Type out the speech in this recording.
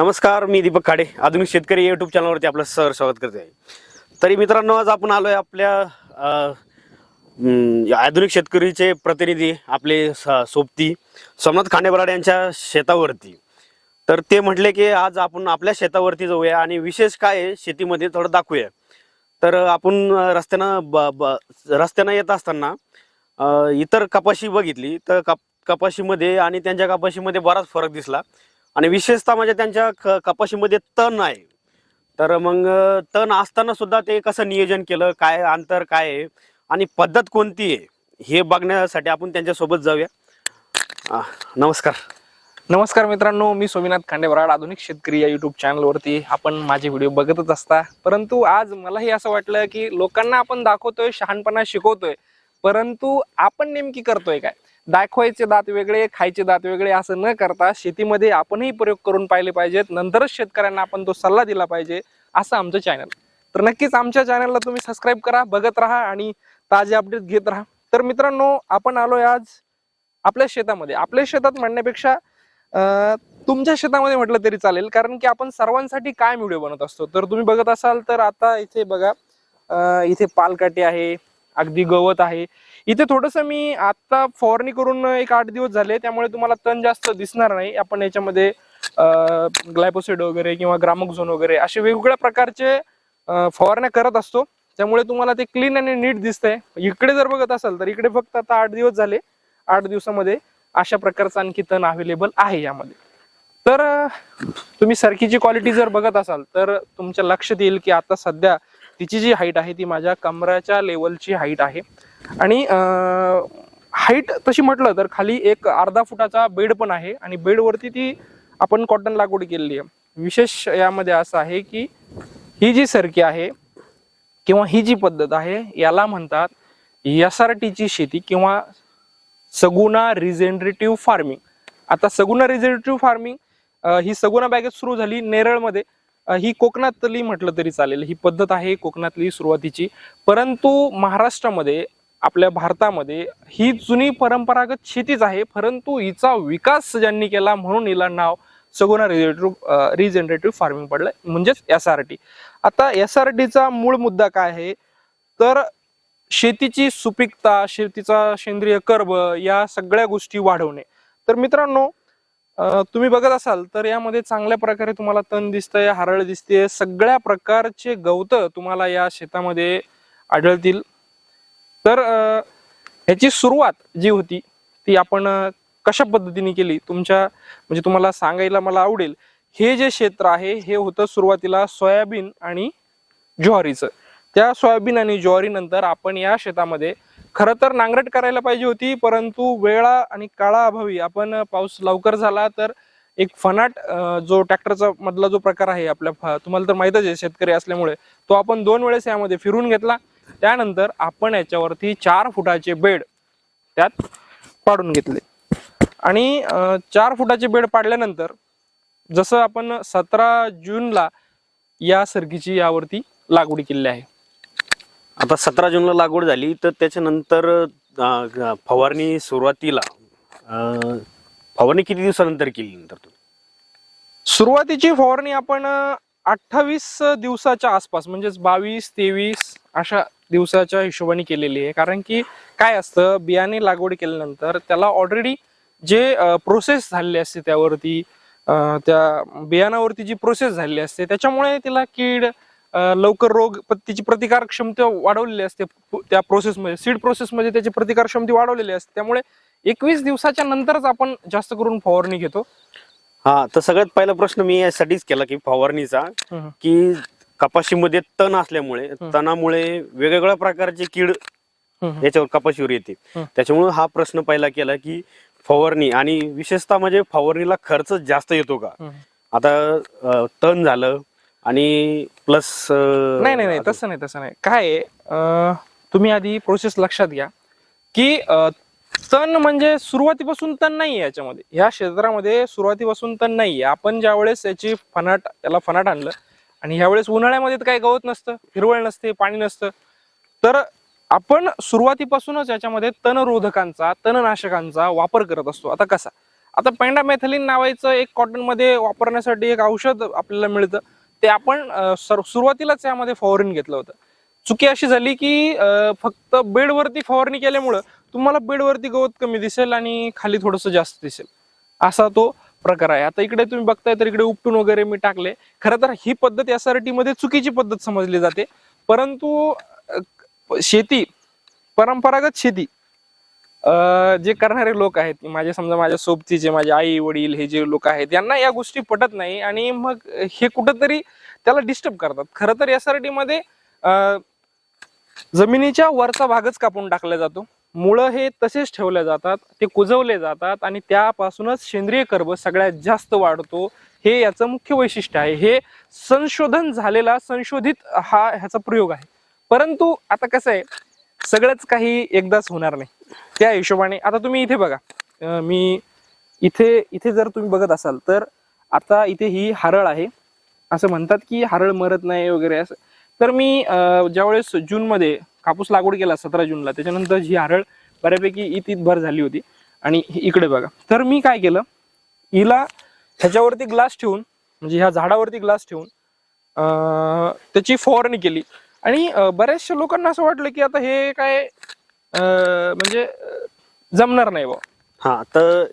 नमस्कार मी दीपक खाडे आधुनिक शेतकरी युट्यूब चॅनलवरती आपलं सर स्वागत करते आहे तरी मित्रांनो आज आपण आलोय आपल्या आधुनिक शेतकरीचे प्रतिनिधी आपले स- सोबती सोमनाथ खांडेबराड यांच्या शेतावरती. तर ते म्हटले की आज आपण आपल्या शेतावरती जाऊया आणि विशेष काय आहे शेतीमध्ये थोडं दाखवूया. तर आपण रस्त्यानं ब ब रस्त्यानं येत असताना इतर कपाशी बघितली तर कप कपाशीमध्ये आणि त्यांच्या कपाशीमध्ये बराच फरक दिसला. आणि विशेषतः म्हणजे त्यांच्या क कपाशीमध्ये तण आहे. तर मग तण असताना सुद्धा ते कसं नियोजन केलं काय अंतर काय आहे आणि पद्धत कोणती आहे हे बघण्यासाठी आपण त्यांच्यासोबत जाऊया. नमस्कार. नमस्कार मित्रांनो मी सोमीनाथ खांडेबराड आधुनिक शेतकरी या युट्यूब चॅनलवरती आपण माझे व्हिडिओ बघतच असता. परंतु आज मलाही असं वाटलं की लोकांना आपण दाखवतोय शहाणपणा शिकवतोय. परंतु आपण नेमकी करतोय काय? दाखवायचे दात वेगळे खायचे दात वेगळे असं न करता शेतीमध्ये आपणही प्रयोग करून पाहिले पाहिजेत. नंतरच शेतकऱ्यांना आपण तो सल्ला दिला पाहिजे असं आमचं चॅनल तर नक्कीच आमच्या चॅनलला तुम्ही सबस्क्राईब करा बघत राहा आणि ताजे अपडेट घेत राहा. तर मित्रांनो आपण आलोय आज आपल्या शेतामध्ये. आपल्या शेतात म्हणण्यापेक्षा तुमच्या शेतामध्ये म्हटलं तरी चालेल कारण की आपण सर्वांसाठी काय व्हिडिओ बनवत असतो. तर तुम्ही बघत असाल तर आता इथे बघा इथे पालकाटे आहे अगदी गवत आहे. इथे थोडस मी आता फवारणी करून एक आठ दिवस झाले त्यामुळे तुम्हाला तण जास्त दिसणार नाही. आपण याच्यामध्ये ग्लायपोसिड वगैरे किंवा ग्रामोक्झोन वगैरे असे वेगवेगळ्या प्रकारचे फवारण्या करत असतो. त्यामुळे तुम्हाला ते क्लीन आणि नीट दिसतंय. इकडे जर बघत असाल तर इकडे फक्त आता आठ दिवस झाले. आठ दिवसामध्ये अशा प्रकारचं आणखी तण अवेलेबल आहे यामध्ये. तर तुम्ही सरकीची क्वालिटी जर बघत असाल तर तुमच्या लक्षात येईल की आता सध्या तिची जी हाईट आहे ती माझ्या कमराच्या लेवलची हाईट आहे. आणि हाईट तशी म्हटलं तर खाली एक अर्धा फुटाचा बेड पण आहे आणि बेडवरती ती आपण कॉटन लागवड केलेली आहे. विशेष यामध्ये असं आहे की ही जी सरकी आहे किंवा ही जी पद्धत आहे याला म्हणतात एस आर टीची शेती किंवा सगुना रिजेनरेटिव्ह फार्मिंग. आता सगुना रिजेनरेटिव्ह फार्मिंग ही सगुना बॅगेत सुरू झाली नेरळमध्ये. ही कोकणातली म्हटलं तरी चालेल. ही पद्धत आहे कोकणातली सुरुवातीची. परंतु महाराष्ट्रामध्ये आपल्या भारतामध्ये ही जुनी परंपरागत शेतीच आहे परंतु हिचा विकास ज्यांनी केला म्हणून हिला नाव सगुना रिजेनरेटिव्ह रिजेनरेटिव्ह फार्मिंग पडलं म्हणजेच एस आर टी आता एस आर टीचा मूळ मुद्दा काय आहे? तर शेतीची सुपीकता शेतीचा सेंद्रिय कर्ब या सगळ्या गोष्टी वाढवणे. तर मित्रांनो तुम्ही बघत असाल तर यामध्ये चांगल्या प्रकारे तुम्हाला तण दिसतंय हरळ दिसते सगळ्या प्रकारचे गवत तुम्हाला या शेतामध्ये आढळतील. तर ह्याची सुरुवात जी होती ती आपण कशा पद्धतीने केली? तुमच्या म्हणजे तुम्हाला सांगायला मला आवडेल हे जे क्षेत्र आहे हे होतं सुरुवातीला सोयाबीन आणि ज्वारीचं. त्या सोयाबीन आणि ज्वारी नंतर आपण या शेतामध्ये खरं तर नांगरट करायला पाहिजे होती परंतु वेळा आणि काळा अभावी आपण पाऊस लवकर झाला तर एक फनाट जो ट्रॅक्टरचा मधला जो प्रकार आहे आपल्या तुम्हाला तर माहितच आहे शेतकरी असल्यामुळे तो आपण दोन वेळेस यामध्ये फिरून घेतला. त्यानंतर आपण याच्यावरती चार फुटाचे बेड त्यात पाडून घेतले. आणि चार फुटाचे बेड पाडल्यानंतर जसं आपण सतरा जूनला या सरकीची यावरती लागवड केलेली आहे. आता सतरा जूनला लागवड झाली तर त्याच्यानंतर फवारणी सुरुवातीला फवारणी किती दिवसानंतर केली नंतर तुम्ही? सुरुवातीची फवारणी आपण अठ्ठावीस दिवसाच्या आसपास म्हणजेच बावीस तेवीस अशा दिवसाच्या हिशोबाने केलेली आहे. कारण की काय असतं बियाणे लागवड केल्यानंतर त्याला ऑलरेडी जे प्रोसेस झालेली असते त्यावरती त्या बियाणावरती जी प्रोसेस झालेली असते त्याच्यामुळे तिला कीड लवकर रोग तिची प्रतिकार क्षमता वाढवलेली असते. त्या प्रोसेसमध्ये सीड प्रोसेसमध्ये त्याची प्रतिकार क्षमता वाढवलेली असते. त्यामुळे एकवीस दिवसाच्या नंतरच आपण जास्त करून फवारणी घेतो हा तर सगळ्यात पहिला प्रश्न मी यासाठीच केला की फवारणीचा. की कपाशीमध्ये तण असल्यामुळे तणामुळे वेगवेगळ्या प्रकारची कीड. याच्यावर कपाशीवर येते. त्याच्यामुळे हा प्रश्न पहिला केला की फवारणी आणि विशेषतः म्हणजे फवारणीला खर्च जास्त येतो का. आता तण झालं आणि प्लस नाही नाही नाही तसं नाही तसं नाही काय तुम्ही आधी प्रोसेस लक्षात घ्या की तण म्हणजे सुरुवातीपासून तण नाही आहे याच्यामध्ये. ह्या क्षेत्रामध्ये सुरुवातीपासून तण नाही आहे आपण ज्या वेळेस याची फनाट याला फनाट आणलं आणि ह्यावेळेस उन्हाळ्यामध्ये तर काही गवत नसतं हिरवळ नसते पाणी नसतं तर आपण सुरुवातीपासूनच याच्यामध्ये तणरोधकांचा तणनाशकांचा वापर करत असतो. आता कसा? आता पेंडामेथलिन नावाचं एक कॉटनमध्ये वापरण्यासाठी एक औषध आपल्याला मिळतं. ते आपण सर- सुरुवातीलाच यामध्ये फवारून घेतलं होतं. चुकी अशी झाली की फक्त बेडवरती फवारणी केल्यामुळं तुम्हाला बेडवरती गवत कमी दिसेल आणि खाली थोडस जास्त दिसेल. असा तो प्रकार आहे. आता इकडे तुम्ही बघताय तर इकडे उपटून वगैरे मी टाकले. खरं तर ही पद्धत एस आरमध्ये चुकीची पद्धत समजली जाते. परंतु शेती परंपरागत शेती जे करणारे लोक आहेत माझे समजा माझ्या सोबतीचे माझे आई वडील हे जे लोक आहेत यांना या गोष्टी पटत नाही आणि मग हे कुठंतरी त्याला डिस्टर्ब करतात. खरं तर एसमध्ये जमिनीच्या वरचा भागच कापून टाकला जातो. मुळं हे तसेच ठेवले जातात ते कुजवले जातात आणि त्यापासूनच सेंद्रिय कर्ब सगळ्यात जास्त वाढतो. हे याचं मुख्य वैशिष्ट्य आहे. हे संशोधन झालेला संशोधित हा ह्याचा प्रयोग आहे. परंतु आता कसं आहे सगळंच काही एकदाच होणार नाही. त्या हिशोबाने आता तुम्ही इथे बघा. मी इथे इथे जर तुम्ही बघत असाल तर आता इथे ही हरळ आहे. असं म्हणतात की हरळ मरत नाही वगैरे असं. तर मी ज्यावेळेस जूनमध्ये कापूस लागवड केला सतरा जूनला. त्याच्यानंतर ही हरळ बऱ्यापैकी इतीत भर झाली होती. आणि इकडे बघा. तर मी काय केलं? हिला ह्याच्यावरती ग्लास ठेवून म्हणजे ह्या झाडावरती ग्लास ठेवून त्याची फवारणी केली. आणि बऱ्याचशा लोकांना असं वाटलं की आता हे काय म्हणजे जमणार नाही बा हा तर